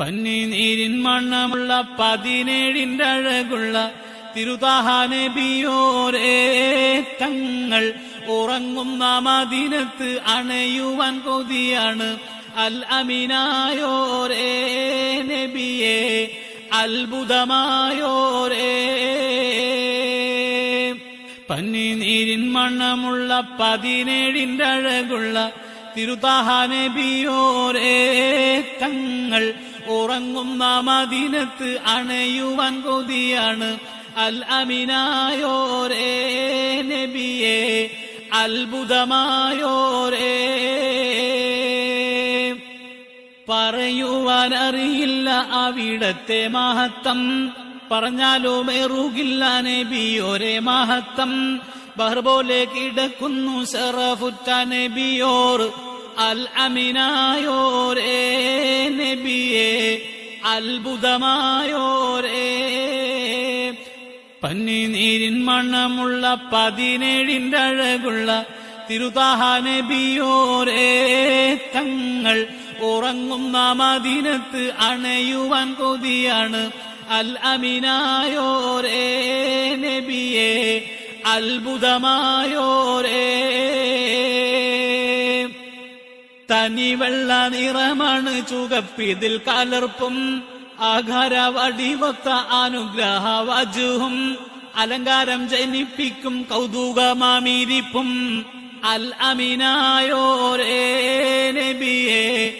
പന്നിനീരിൻ മണ്ണമുള്ള പതിനേഴിന്റെ അഴകുള്ള തിരുതാഹാനബിയോരേ തങ്ങൾ ഉറങ്ങുന്ന മദിനത്ത് അണയുവാൻ കൊതിയാണ്. അൽ അമിനായോരേ നബിയെ അത്ഭുതമായോരേ. പന്നിനീരിൻ മണ്ണമുള്ള പതിനേഴിന്റെ അഴകുള്ള തിരുതാഹാനബിയോരേ തങ്ങൾ ഉറങ്ങുന്ന മദിനത്ത് അണയുവാൻ കൊതിയാണ്. അൽ അമിനായോരേ നബിയെ അത്ഭുതമായോരേ. പറയുവാൻ അറിയില്ല അവിടത്തെ മഹത്തം പറഞ്ഞാലോ മേറുകില്ല നബിയോരെ മഹത്വം. ബഹർപോലെ കിടക്കുന്നു സെറഫുറ്റ നബിയോർ. അൽ അമിനായോരേ നബിയേ അത്ഭുതമായോരേ. പന്നിനീരിൻ മണ്ണമുള്ള പതിനേഴിന്റെ അഴകുള്ള തിരുതാഹ നബിയോരേ തങ്ങൾ ഉറങ്ങുന്ന മദിനത്ത് അണയുവാൻ കൊതിയാണ്. അൽ അമിനായോരേ നബിയെ അത്ഭുതമായോരേ. തനിവെള്ള നിറമാണ് ചുകപ്പിതിൽ കലർപ്പും. ആഘാര വടിവത്ത അനുഗ്രഹ വജുഹും. അലങ്കാരം ജനിപ്പിക്കും കൗതുകമാമിരിപ്പും. അൽ അമിനായോരേ നബിയേ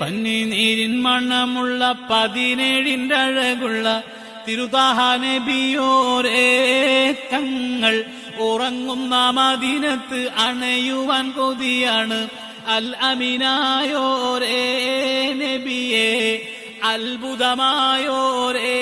പന്നി നീരിൻ മണ്ണമുള്ള പതിനേഴിന്റെ അഴകുള്ള തിരുതാഹാനബിയോരേ തങ്ങൾ ഉറങ്ങുന്ന അതിനത്ത് അണയുവാൻ കൊതിയാണ്. അൽ അമിനായോരേ നബിയേ അത്ഭുതമായോരേ